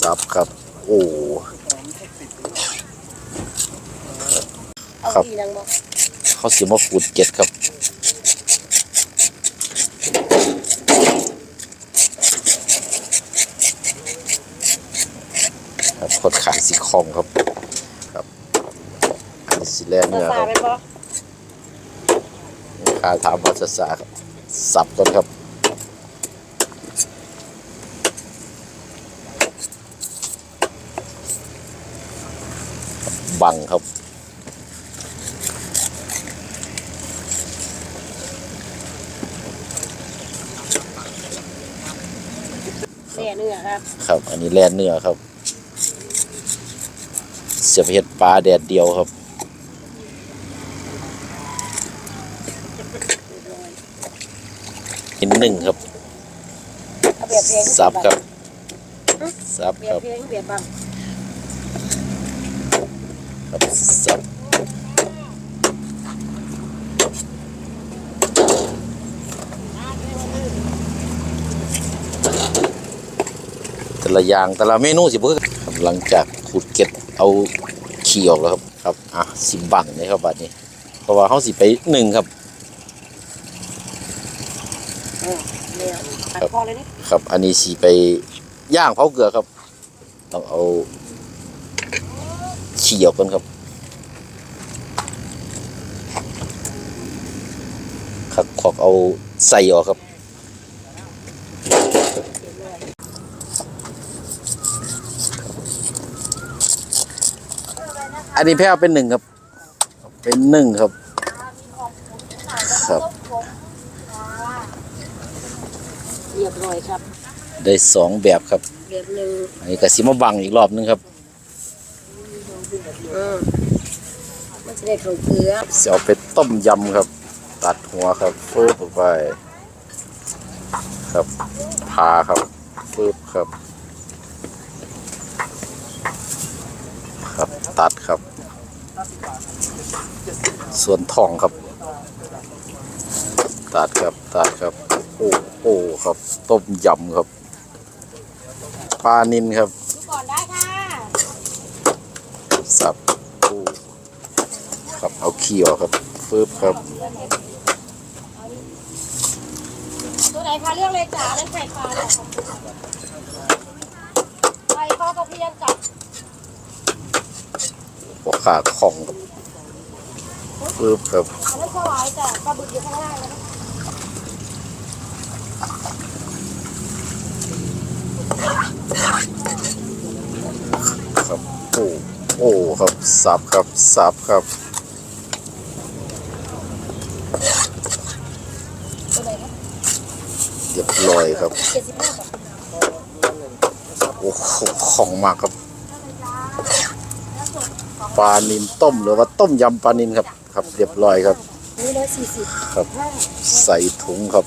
สับครับ โอ้เอาครับอีนังบ่เขาสิมาขูดเกล็ดครับครับขดขาสีคองครับ ครับอันนี้สิแลเนื้อซาครับเป็นบ่ข้าถามว่าจะสาครับสับก่อนครับ บังครับแน่เนื้อครับ ครับ อันนี้แล่นเนื้อครับ เสียบเห็ดปลาแดดเดียวครับอินหนึ่งครับเอาแบบเพลงสับครับสับแบคบรับ เพลงแบบบังครับสับ แต่ละอย่างแต่ละเมนูสิเพื่อครับหลังจากขูดเก็ดเอาขี้ออกแล้วครับครับอะสิบังเลยครับบัดนี้ เพราะว่าเขาสิไปหนึ่งครับเออแล้วตัดครับพอเลยนี่ครับ อันนี้สีไปย่างเผาเกลือครับ ต้องเอาขี้ออกกันครับ ขักขอกเอาใส่ออกครับ อันนี้แพ้เอาเป็นหนึ่งครับ เป็นหนึ่งครับ ครับเรียบร้อยครับ ได้สองแบบครับเรียบหนึ่งอันนี้ก็สิมาบังอีกรอบนึงครับเออมันจะได้เข้าเกลือเสียวไปต้มยำครับ ตัดหัวครับฟืบไป ครับพาครับฟืบครับ ครับตัดครับ ส่วนท้องครับ ตัดครับตัดครับโอ้โอ้ครับ ต้มยำครับปลานินครับก่อนได้ค่ะสับโอ้ครับเอาขี้ออกครับ ฟืบครับ ตัวไหนคะเรื่องเลยจ๋าเรื่องไข่ปลาเลยค่ะไข่ปลากระเพียนกับหัวขาของครับฟืบครับอันนั้นสวายจ้ะปลาบึกอยู่ข้างล่างเลยนะครับโอ้โอ้ครับสับครับสับครับ เรียบร้อยครับเจ็ดสิบห้าบาทโอ้โหของมากครับ ปลานินต้มหรือว่าต้มยำปลานินครับ ครับ เรียบร้อยครับนี่ร้อยสี่สิบครับ ใส่ถุงครับ